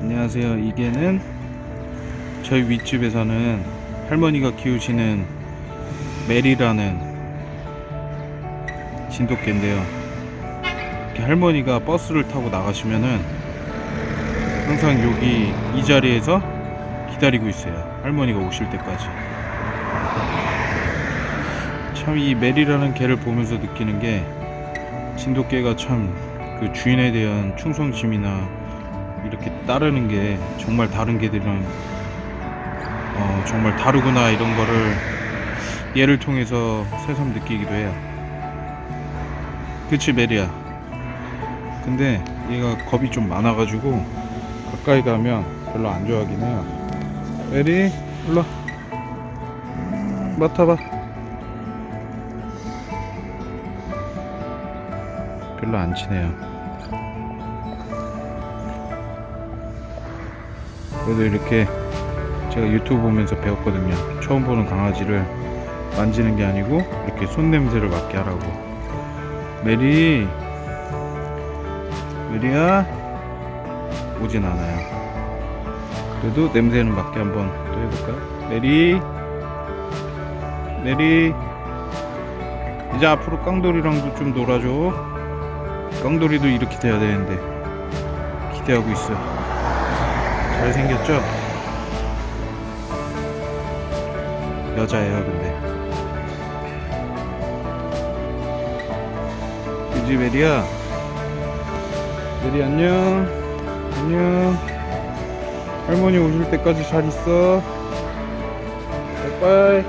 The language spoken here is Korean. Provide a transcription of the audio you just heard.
안녕하세요. 이게는 저희 윗집에서는 할머니가 키우시는 메리라는 진돗개인데요. 이렇게 할머니가 버스를 타고 나가시면은 항상 여기 이 자리에서 기다리고 있어요. 할머니가 오실 때까지. 참 이 메리라는 개를 보면서 느끼는 게 진돗개가 참 그 주인에 대한 충성심이나 이렇게 따르는 게 정말 다른 개들은 어, 정말 다르구나 이런 거를 얘를 통해서 새삼 느끼기도 해요. 그치 메리야. 근데 얘가 겁이 좀 많아가지고 가까이 가면 별로 안 좋아하긴 해요. 메리, 일로 와. 맡아봐. 별로 안 친해요. 그래도 이렇게 제가 유튜브 보면서 배웠거든요. 처음 보는 강아지를 만지는 게 아니고 이렇게 손 냄새를 맡게 하라고. 메리, 메리야, 오진 않아요. 그래도 냄새는 맡게 한번 또 해볼까요? 메리, 메리. 이제 앞으로 깡돌이랑도 좀 놀아줘. 깡돌이도 이렇게 돼야 되는데 기대하고 있어. 잘생겼죠? 여자예요, 근데. 그지, 메리야? 메리, 안녕. 안녕. 할머니 오실 때까지 잘 있어. 빠이빠이.